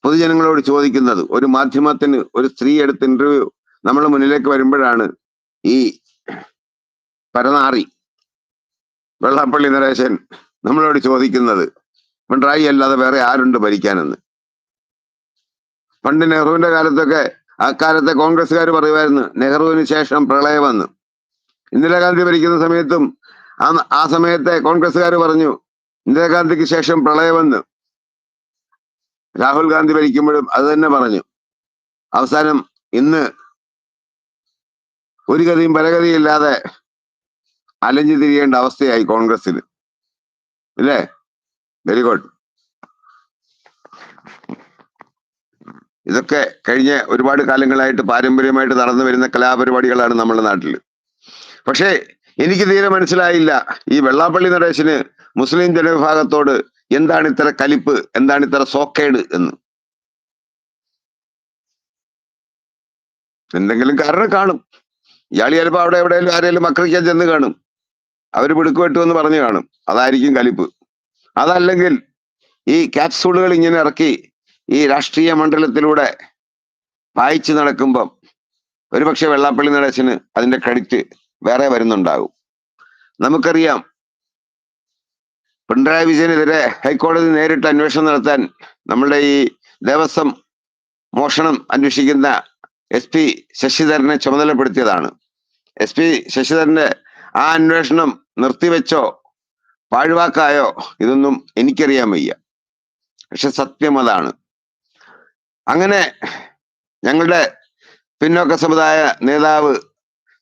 പൊതുജനങ്ങളോട് ചോദിക്കുന്നത്. ഒരു മാധ്യമത്തിന് ഒരു സ്ത്രീ എടുത്ത ഇന്റർവ്യൂ നമ്മുടെ മുന്നിലേക്ക് വരുമ്പോഴാണ് ഈ പരനാറി വെള്ളാപ്പള്ളി നരേശൻ നമ്മളോട് ചോദിക്കുന്നത്. പിണറായി അല്ലാതെ വേറെ ആരുണ്ട് ഭരിക്കാനെന്ന്? പണ്ട് നെഹ്റുവിന്റെ കാലത്തൊക്കെ അക്കാലത്തെ കോൺഗ്രസ്സുകാർ പറയുമായിരുന്നു നെഹ്റുവിന് ശേഷം പ്രളയം വന്നു. ഇന്ദിരാഗാന്ധി ഭരിക്കുന്ന സമയത്തും ആ ആ സമയത്തെ കോൺഗ്രസ്സുകാർ പറഞ്ഞു ഇന്ദിരാഗാന്ധിക്ക് ശേഷം പ്രളയം വന്നു. രാഹുൽ ഗാന്ധി ഭരിക്കുമ്പോഴും അത് തന്നെ പറഞ്ഞു. അവസാനം ഇന്ന് ഒരു ഗതിയും പലഗതിയില്ലാതെ അലഞ്ഞു തിരിയേണ്ട അവസ്ഥയായി കോൺഗ്രസിന് ഇല്ലേ? വെരി ഗുഡ് ഇതൊക്കെ കഴിഞ്ഞ ഒരുപാട് കാലങ്ങളായിട്ട് പാരമ്പര്യമായിട്ട് നടന്നു വരുന്ന കലാപരിപാടികളാണ് നമ്മുടെ നാട്ടിൽ പക്ഷേ എനിക്ക് തീരെ മനസ്സിലായില്ല ഈ വെള്ളാപ്പള്ളി നടേശന് മുസ്ലിം ജനവിഭാഗത്തോട് എന്താണ് ഇത്ര കലിപ്പ് എന്താണ് ഇത്ര സോക്കേട് എന്ന്. എന്തെങ്കിലും കാരണം കാണും. ഇയാൾ ചിലപ്പോ അവിടെ എവിടെയെങ്കിലും ആരെങ്കിലും ആക്രമിക്കാൻ ചെന്ന് കാണും. അവർ പിടുക്കുവെട്ടു എന്ന് പറഞ്ഞു കാണും. അതായിരിക്കും കലിപ്പ്. അതല്ലെങ്കിൽ ഈ ക്യാപ്സൂളുകൾ ഇങ്ങനെ ഇറക്കി ഈ രാഷ്ട്രീയ മണ്ഡലത്തിലൂടെ വായിച്ചു നടക്കുമ്പം ഒരുപക്ഷെ വെള്ളാപ്പള്ളി നടേശന് അതിന്റെ ക്രെഡിറ്റ് വേറെ വരുന്നുണ്ടാകും. നമുക്കറിയാം പിണറായി വിജയനെതിരെ ഹൈക്കോടതി നേരിട്ട് അന്വേഷണം നടത്താൻ നമ്മളുടെ ഈ ദേവസ്വം മോഷണം അന്വേഷിക്കുന്ന എസ് പി ശശിധരനെ ചുമതലപ്പെടുത്തിയതാണ്. എസ് പി ശശിധരന്റെ ആ അന്വേഷണം നിർത്തിവെച്ചോ പാഴ്വാക്കായോ? ഇതൊന്നും എനിക്കറിയാൻ വയ്യ. പക്ഷെ സത്യം അതാണ്. അങ്ങനെ ഞങ്ങളുടെ പിന്നോക്ക സമുദായ നേതാവ്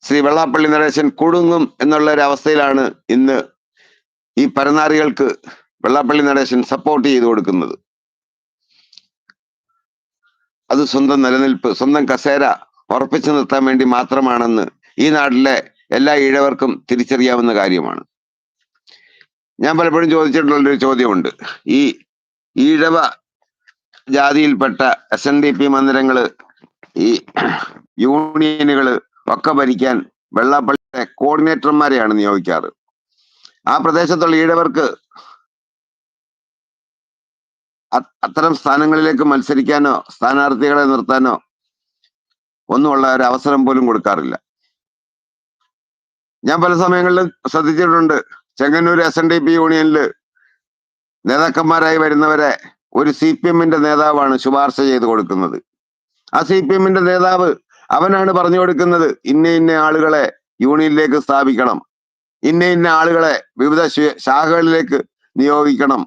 ശ്രീ വെള്ളാപ്പള്ളി നടേശൻ കുടുങ്ങും എന്നുള്ള ഒരു അവസ്ഥയിലാണ് ഇന്ന് ഈ പരനാറികൾക്ക് വെള്ളാപ്പള്ളി നടേശൻ സപ്പോർട്ട് ചെയ്തു കൊടുക്കുന്നത്. അത് സ്വന്തം നിലനിൽപ്പ് സ്വന്തം കസേര ഉറപ്പിച്ചു നിർത്താൻ വേണ്ടി മാത്രമാണെന്ന് ഈ നാട്ടിലെ എല്ലാ ഈഴവർക്കും തിരിച്ചറിയാവുന്ന കാര്യമാണ്. ഞാൻ പലപ്പോഴും ചോദിച്ചിട്ടുള്ള ഒരു ചോദ്യമുണ്ട്. ഈ ഈഴവ ജാതിയിൽപ്പെട്ട എസ് എൻ ഡി പി മന്ദിരങ്ങൾ ഈ യൂണിയനുകൾ ഒക്കെ ഭരിക്കാൻ വെള്ളാപ്പള്ളിയുടെ കോർഡിനേറ്റർമാരെയാണ് നിയോഗിക്കാറ്. ആ പ്രദേശത്തുള്ള ഈഴവർക്ക് അത്തരം സ്ഥാനങ്ങളിലേക്ക് മത്സരിക്കാനോ സ്ഥാനാർത്ഥികളെ നിർത്താനോ ഒന്നുമുള്ള ഒരു അവസരം പോലും കൊടുക്കാറില്ല. ഞാൻ പല സമയങ്ങളിലും ശ്രദ്ധിച്ചിട്ടുണ്ട്. Chengannur S N D P യൂണിയനിൽ നേതാക്കന്മാരായി വരുന്നവരെ ഒരു സി പി എമ്മിന്റെ നേതാവാണ് ശുപാർശ ചെയ്ത് കൊടുക്കുന്നത്. ആ സി പി എമ്മിന്റെ നേതാവ് അവനാണ് പറഞ്ഞു കൊടുക്കുന്നത് ഇന്ന ഇന്ന ആളുകളെ യൂണിയനിലേക്ക് സ്ഥാപിക്കണം. ഇന്ന ഇന്ന ആളുകളെ വിവിധ ശാഖകളിലേക്ക് നിയോഗിക്കണം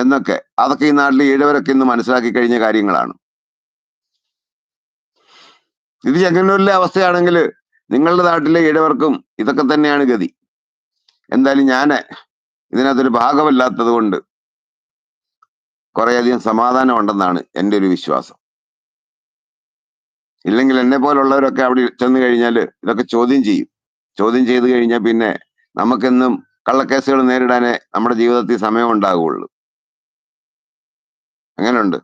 എന്നൊക്കെ അതൊക്കെ ഈ നാട്ടിൽ ഈഴവരൊക്കെ ഇന്ന് മനസ്സിലാക്കി കഴിഞ്ഞ കാര്യങ്ങളാണ്. ഇത് ചെങ്ങന്നൂരിലെ അവസ്ഥയാണെങ്കിൽ നിങ്ങളുടെ നാട്ടിലെ ഈഴവർക്കും ഇതൊക്കെ തന്നെയാണ് ഗതി. എന്തായാലും ഞാൻ ഇതിനകത്തൊരു ഭാഗമല്ലാത്തത് കൊണ്ട് കുറേയധികം സമാധാനം ഉണ്ടെന്നാണ് എന്റെ ഒരു വിശ്വാസം. ഇല്ലെങ്കിൽ എന്നെ പോലുള്ളവരൊക്കെ അവിടെ ചെന്ന് കഴിഞ്ഞാൽ ഇതൊക്കെ ചോദ്യം ചെയ്യും. ചോദ്യം ചെയ്ത് കഴിഞ്ഞാൽ പിന്നെ നമുക്കെന്നും കള്ളക്കേസുകൾ നേരിടാനേ നമ്മുടെ ജീവിതത്തിൽ സമയം ഉണ്ടാകുള്ളൂ അങ്ങനെയുണ്ട്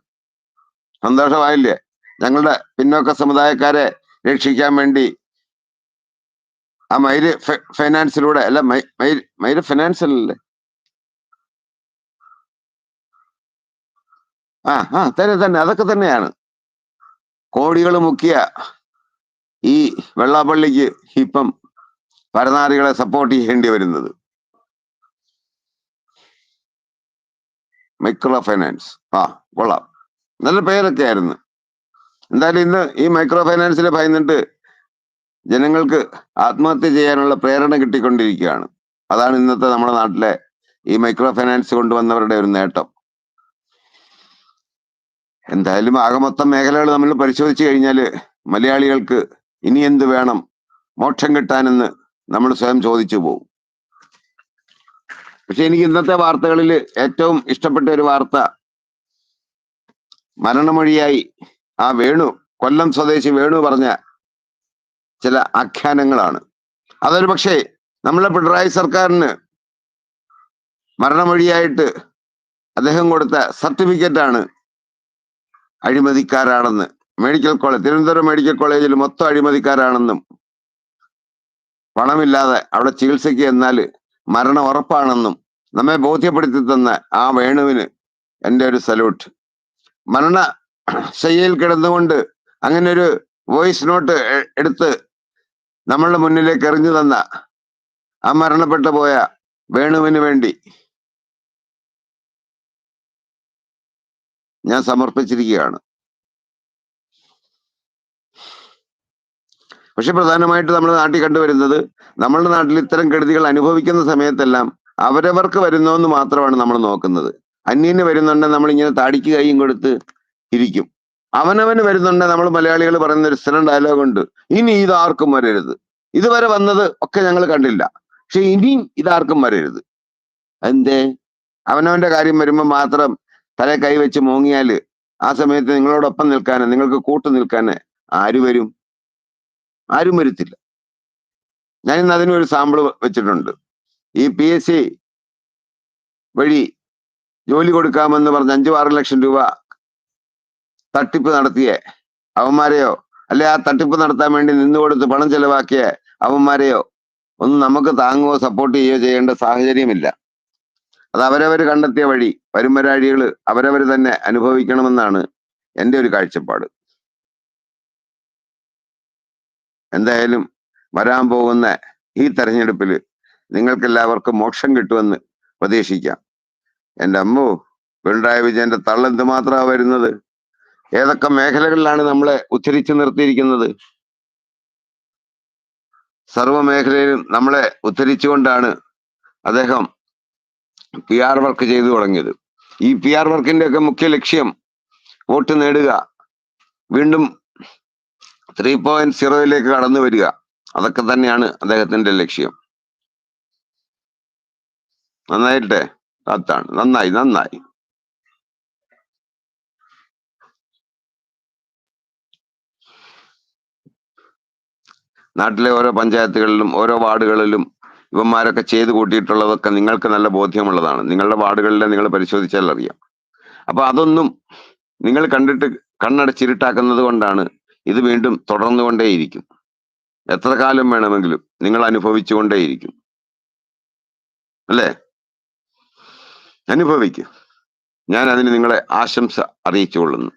സന്തോഷമായില്ലേ? ഞങ്ങളുടെ പിന്നോക്ക സമുദായക്കാരെ രക്ഷിക്കാൻ വേണ്ടി ആ മൈര് ഫൈനാൻസിലൂടെ അല്ല മൈര് ഫൈനാൻസിൽ അല്ലല്ലേ ആ ആ തന്നെ തന്നെ അതൊക്കെ തന്നെയാണ്. കോടികൾ മുക്കിയ ഈ വെള്ളാപ്പള്ളിക്ക് ഇപ്പം പരനാറികളെ സപ്പോർട്ട് ചെയ്യേണ്ടി വരുന്നത്. Micro finance. ആ കൊള്ളാം. നല്ല പേരൊക്കെ ആയിരുന്നു എന്തായാലും ഇന്ന് ഈ മൈക്രോ ഫൈനാൻസിൽ ഭയന്നിട്ട് ജനങ്ങൾക്ക് ആത്മഹത്യ ചെയ്യാനുള്ള പ്രേരണ കിട്ടിക്കൊണ്ടിരിക്കുകയാണ്. അതാണ് ഇന്നത്തെ നമ്മുടെ നാട്ടിലെ ഈ മൈക്രോ ഫൈനാൻസ് കൊണ്ടുവന്നവരുടെ ഒരു നേട്ടം. എന്തായാലും ആകെ മൊത്തം മേഖലകൾ നമ്മൾ പരിശോധിച്ചു കഴിഞ്ഞാൽ മലയാളികൾക്ക് ഇനി എന്ത് വേണം? മോക്ഷം കിട്ടാനെന്ന് നമ്മൾ സ്വയം ചോദിച്ചു പോകും പക്ഷെ എനിക്ക് ഇന്നത്തെ വാർത്തകളിൽ ഏറ്റവും ഇഷ്ടപ്പെട്ട ഒരു വാർത്ത മരണമൊഴിയായി ആ വേണു കൊല്ലം സ്വദേശി വേണു പറഞ്ഞ ചില ആഖ്യാനങ്ങളാണ്. അതൊരു പക്ഷേ നമ്മളെ പിണറായി സർക്കാരിന് മരണമൊഴിയായിട്ട് അദ്ദേഹം കൊടുത്ത സർട്ടിഫിക്കറ്റ് ആണ് അഴിമതിക്കാരാണെന്ന്. മെഡിക്കൽ കോളേജ് തിരുവനന്തപുരം മെഡിക്കൽ കോളേജിൽ മൊത്തം അഴിമതിക്കാരാണെന്നും. പണമില്ലാതെ അവിടെ ചികിത്സയ്ക്ക് എന്നാൽ മരണം ഉറപ്പാണെന്നും നമ്മെ ബോധ്യപ്പെടുത്തി തന്ന ആ വേണുവിന് എന്റെ ഒരു സല്യൂട്ട്. മരണ ശയ്യയിൽ കിടന്നുകൊണ്ട് അങ്ങനെ ഒരു വോയിസ് നോട്ട് എടുത്ത് നമ്മളുടെ മുന്നിലേക്ക് എറിഞ്ഞു തന്ന ആ മരണപ്പെട്ടു പോയ വേണുവിന് വേണ്ടി ഞാൻ സമർപ്പിച്ചിരിക്കുകയാണ്. പക്ഷെ പ്രധാനമായിട്ട് നമ്മുടെ നാട്ടിൽ കണ്ടുവരുന്നത് നമ്മളുടെ നാട്ടിൽ ഇത്തരം കെടുതികൾ അനുഭവിക്കുന്ന സമയത്തെല്ലാം അവരവർക്ക് വരുന്നോന്ന് മാത്രമാണ് നമ്മൾ നോക്കുന്നത്. അന്യന് വരുന്നുണ്ടെങ്കിൽ നമ്മൾ ഇങ്ങനെ താടിക്ക് കൈയും കൊടുത്ത് ഇരിക്കും. അവനവന് വരുന്നുണ്ട്. നമ്മൾ മലയാളികൾ പറയുന്ന ഒരു സ്ഥിരം ഡയലോഗ് ഉണ്ട്. ഇനി ഇതാർക്കും വരരുത്. ഇതുവരെ വന്നത് ഒക്കെ ഞങ്ങൾ കണ്ടില്ല. പക്ഷെ ഇനിയും ഇതാർക്കും വരരുത്. എന്തേ? അവനവന്റെ കാര്യം വരുമ്പോൾ മാത്രം തല കൈവച്ച് മോങ്ങിയാൽ ആ സമയത്ത് നിങ്ങളോടൊപ്പം നിൽക്കാന് നിങ്ങൾക്ക് കൂട്ടു നിൽക്കാന് ആര് വരും? ആരും വരുത്തില്ല. ഞാൻ അതിനൊരു സാമ്പിൾ വെച്ചിട്ടുണ്ട്. ഈ പി എസ് സി വഴി ജോലി കൊടുക്കാമെന്ന് പറഞ്ഞ് അഞ്ചു ആറ് ലക്ഷം രൂപ തട്ടിപ്പ് നടത്തിയ. അവന്മാരെയോ? അല്ലെ ആ തട്ടിപ്പ് നടത്താൻ വേണ്ടി നിന്നുകൊടുത്ത് പണം ചെലവാക്കിയ അവന്മാരെയോ? ഒന്നും നമുക്ക് താങ്ങുകയോ സപ്പോർട്ട് ചെയ്യുകയോ ചെയ്യേണ്ട സാഹചര്യമില്ല. അത് അവരവർ കണ്ടെത്തിയ വഴി വരുമ്പരാഴികൾ അവരവർ തന്നെ അനുഭവിക്കണമെന്നാണ് എന്റെ ഒരു കാഴ്ചപ്പാട്. എന്തായാലും വരാൻ പോകുന്ന ഈ തെരഞ്ഞെടുപ്പിൽ നിങ്ങൾക്കെല്ലാവർക്കും മോക്ഷം കിട്ടുമെന്ന് പ്രതീക്ഷിക്കാം. എന്റെ അമ്മോ പിണറായി വിജയന്റെ തള്ളെന്ത് മാത്രമാണ് വരുന്നത്? ഏതൊക്കെ മേഖലകളിലാണ് നമ്മളെ ഉദ്ധരിച്ചു നിർത്തിയിരിക്കുന്നത്? സർവമേഖലയിലും നമ്മളെ ഉദ്ധരിച്ചുകൊണ്ടാണ് അദ്ദേഹം പി ആർ വർക്ക് ചെയ്തു തുടങ്ങിയത്. ഈ പി ആർ വർക്കിന്റെ ഒക്കെ മുഖ്യ ലക്ഷ്യം വോട്ട് നേടുക. വീണ്ടും ത്രീ പോയിന്റ് സീറോയിലേക്ക് കടന്നു വരിക. അതൊക്കെ തന്നെയാണ് അദ്ദേഹത്തിന്റെ ലക്ഷ്യം. നന്നായിട്ടെ? അതാണ്. നന്നായി നന്നായി. നാട്ടിലെ ഓരോ പഞ്ചായത്തുകളിലും ഓരോ വാർഡുകളിലും ഇവന്മാരൊക്കെ ചെയ്ത് കൂട്ടിയിട്ടുള്ളതൊക്കെ നിങ്ങൾക്ക് നല്ല ബോധ്യമുള്ളതാണ്. നിങ്ങളുടെ വാർഡുകളിലെ നിങ്ങൾ പരിശോധിച്ചാൽ അറിയാം. അപ്പൊ അതൊന്നും നിങ്ങൾ കണ്ടിട്ട് കണ്ണടച്ചിരുട്ടാക്കുന്നത് കൊണ്ടാണ് ഇത് വീണ്ടും തുടർന്നുകൊണ്ടേയിരിക്കും. എത്ര കാലം വേണമെങ്കിലും നിങ്ങൾ അനുഭവിച്ചുകൊണ്ടേയിരിക്കും. അല്ലേ? അനുഭവിക്കും. ഞാൻ അതിന് നിങ്ങളെ ആശംസ അറിയിച്ചുകൊള്ളുന്നു.